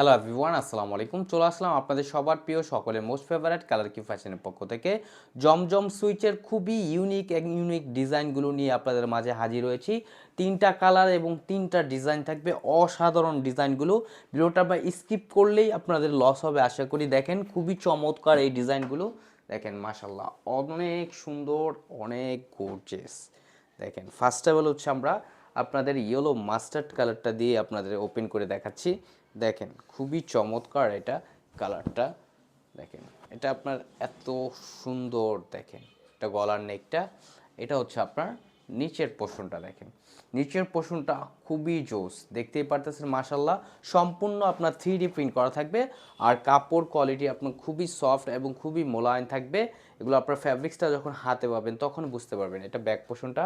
Hello everyone আসসালামু আলাইকুম। চলে আসলাম আপনাদের সবার প্রিয়, সকলের মোস্ট ফেভারিট কালার কি ফ্যাশনের পক্ষ থেকে। জমজম সুইচের খুবই ইউনিক ইউনিক ডিজাইনগুলো নিয়ে আপনাদের মাঝে হাজির হয়েছি তিনটা কালার এবং তিনটা ডিজাইন থাকবে। অসাধারণ ডিজাইনগুলো। ভিডিওটা বা স্কিপ করলেই আপনাদের লস হবে, আশা করি দেখেন। খুবই চমৎকার এই ডিজাইনগুলো। দেখেন মাশাল্লাহ অনেক সুন্দর, অনেক গোর্জেস দেখেন ফার্স্ট অফ অল হচ্ছে আমরা আপনাদের ইয়েলো মাস্টার্ড কালারটা দিয়ে আপনাদের ওপেন করে দেখাচ্ছি। দেখেন, খুবই চমৎকার এটা কালারটা। দেখেন, এটা আপনার এত সুন্দর দেখেন, এটা গলার নেকটা। এটা হচ্ছে আপনার নিচের পোষণটা দেখেন। নিচের পোষণটা খুবই জোস, দেখতেই পারতেছেন মাসাল্লাহ সম্পূর্ণ আপনার থ্রি ডি প্রিন্ট করা থাকবে আর কাপড় কোয়ালিটি আপনার খুবই সফট এবং খুবই মোলায়েম থাকবে। এগুলো আপনার ফ্যাব্রিক্সটা যখন হাতে পাবেন তখন বুঝতে পারবেন এটা ব্যাক পোষণটা।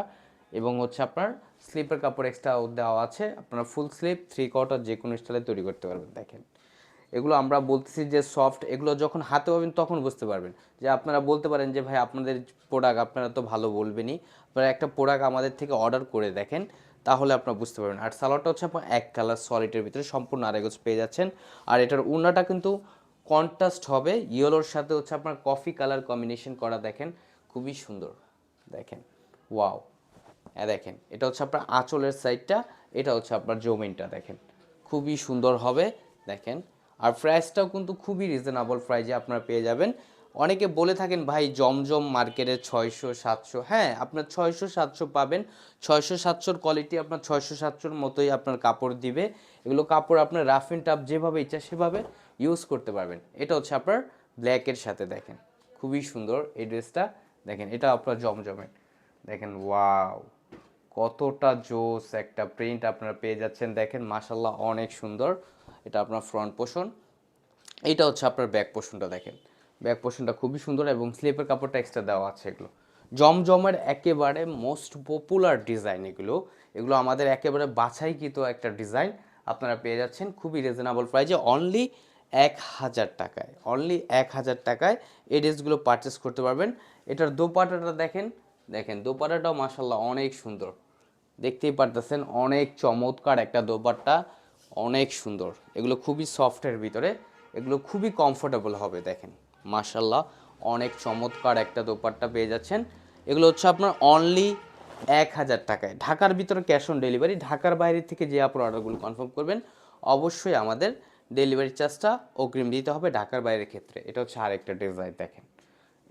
এবং হচ্ছে আপনার স্লিপের কাপড় এক্সট্রা দেওয়া আছে। আপনার ফুল স্লিপ থ্রি কোয়ার্টার যে কোনো স্টাইলে তৈরি করতে পারবেন, দেখেন। এগুলো আমরা বলতেছি যে সফট এগুলো যখন হাতে পাবেন তখন বুঝতে পারবেন। যে আপনারা বলতে পারেন যে, ভাই, আপনাদের প্রোডাক্ট আপনারা তো ভালো বলবেনই। আপনারা একটা প্রোডাক্ট আমাদের থেকে অর্ডার করে দেখেন, তাহলে আপনারা বুঝতে পারবেন। আর সালোয়ারটা হচ্ছে আপনার এক কালার সলিডের ভিতরে সম্পূর্ণ আরেগজ পেয়ে যাচ্ছেন। আর এটার উন্নাটা কিন্তু কন্ট্রাস্ট হবে ইয়েলোর সাথে হচ্ছে আপনার কফি কালার কম্বিনেশন করা, দেখেন। খুবই সুন্দর, দেখেন। ওয়াও দেখেন, এটা হচ্ছে আপনার আঁচলের সাইডটা, এটা হচ্ছে আপনার জমিনটা, দেখেন। খুবই সুন্দর হবে, দেখেন। আর প্রাইসটাও কিন্তু খুবই রিজনেবল প্রাইজে আপনারা পেয়ে যাবেন। অনেকে বলে থাকেন, ভাই, জমজম মার্কেটে ছয়শো, সাতশো। হ্যাঁ আপনার ছয়শো, সাতশো পাবেন। ছয়শো, সাতশোর কোয়ালিটি আপনার ছয়শো, সাতশোর মতোই আপনার কাপড় দিবে। এগুলো কাপড় আপনার রাফ অ্যান্ড টাফ যেভাবে ইচ্ছা সেভাবে ইউজ করতে পারবেন। এটা হচ্ছে আপনার ব্ল্যাকের সাথে, দেখেন। খুবই সুন্দর এই ড্রেসটা দেখেন, এটা আপনার জমজমের। দেখেন ওয়াও কতটা জোস একটা প্রিন্ট আপনারা পেয়ে যাচ্ছেন। দেখেন মাসাল্লাহ অনেক সুন্দর। এটা আপনার ফ্রন্ট পোষণ এটা হচ্ছে আপনার ব্যাক পোষণটা দেখেন। ব্যাক পোষণটা খুবই সুন্দর এবং স্লিপের কাপড়টা এক্সট্রা দেওয়া আছে এগুলো। জমজমের একেবারে মোস্ট পপুলার ডিজাইন এগুলো। এগুলো আমাদের একেবারে বাছাইকৃত একটা ডিজাইন আপনারা পেয়ে যাচ্ছেন খুবই রিজনেবল প্রাইজে অনলি এক হাজার টাকায় অনলি এক হাজার টাকায় এই ড্রেসগুলো পারচেস করতে পারবেন। এটার দোপাটাটা দেখেন দেখেন দোপাটাটাও মাসাল্লাহ অনেক সুন্দর। দেখতেই পারতেছেন, অনেক চমৎকার একটা দোপাট্টা, অনেক সুন্দর। এগুলো খুবই সফটের ভিতরে, এগুলো খুবই কমফোর্টেবল হবে, দেখেন। মাশাল্লাহ অনেক চমৎকার একটা দোপাট্টা পেয়ে যাচ্ছেন। এগুলো হচ্ছে আপনার অনলি এক হাজার টাকায়। ঢাকার ভিতরে ক্যাশ অন ডেলিভারি ঢাকার বাইরে থেকে যে আপনার অর্ডারগুলো কনফার্ম করবেন, অবশ্যই আমাদের ডেলিভারি চার্জটা অগ্রিম দিতে হবে ঢাকার বাইরের ক্ষেত্রে। এটা হচ্ছে আরেকটা ডিজাইন দেখেন।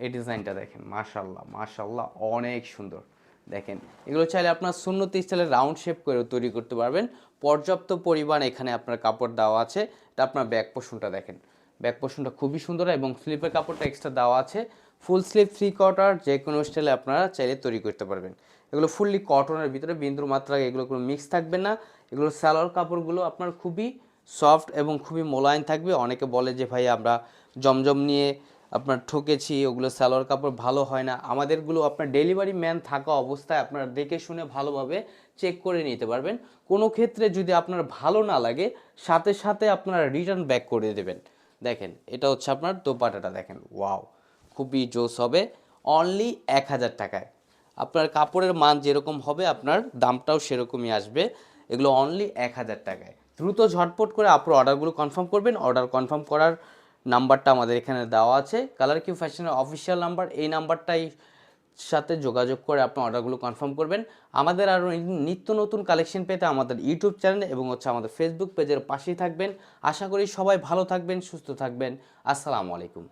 এই ডিজাইনটা দেখেন মাশাল্লাহ মাশাল্লাহ অনেক সুন্দর। দেখেন, এগুলো চাইলে আপনার শূন্যতি স্টাইলে রাউন্ড শেপ করে তৈরি করতে পারবেন। পর্যাপ্ত পরিমাণ এখানে আপনার কাপড় দেওয়া আছে। এটা আপনার ব্যাক পোষণটা দেখেন। ব্যাক পোষণটা খুবই সুন্দর এবং স্লিপের কাপড়টা এক্সট্রা দেওয়া আছে। ফুল স্লিপ থ্রি কোয়ার্টার যে কোনো স্টাইলে আপনারা চাইলে তৈরি করতে পারবেন। এগুলো ফুললি কটনের ভিতরে বিন্দুর মাত্রা এগুলো কোনো মিক্স থাকবে না। এগুলো স্যালোয়ার কাপড়গুলো আপনার খুবই সফট এবং খুবই মোলায়েম থাকবে। অনেকে বলে যে, ভাই, আমরা জমজম নিয়ে আপনার ঠকেছি, ওগুলো সালোয়ার কাপড় ভালো হয় না, আমাদেরগুলো আপনার ডেলিভারি ম্যান থাকা অবস্থায় আপনারা দেখে শুনে ভালোভাবে চেক করে নিতে পারবেন। কোনো ক্ষেত্রে যদি আপনার ভালো না লাগে, সাথে সাথে আপনারা রিটার্ন ব্যাক করে দেবেন। দেখেন, এটা হচ্ছে আপনার দোপাটাটা দেখেন ওয়াও খুবই জোস হবে। অনলি এক হাজার টাকায়। আপনার কাপড়ের মান যেরকম হবে, আপনার দামটাও সেরকমই আসবে। এগুলো অনলি এক হাজার টাকায়। দ্রুত ঝটপট করে আপনার অর্ডারগুলো কনফার্ম করবেন। অর্ডার কনফার্ম করার নাম্বারটা আমাদের এখানে দেওয়া আছে। কালার কিউ ফ্যাশনের অফিসিয়াল নাম্বার, এই নাম্বারটাই সাথে যোগাযোগ করে আপনি অর্ডারগুলো কনফার্ম করবেন। আমাদের আরও নিত্য নতুন কালেকশন পেতে আমাদের ইউটিউব চ্যানেল এবং হচ্ছে আমাদের ফেসবুক পেজের পাশেই থাকবেন। আশা করি সবাই ভালো থাকবেন, সুস্থ থাকবেন। আসসালামু আলাইকুম।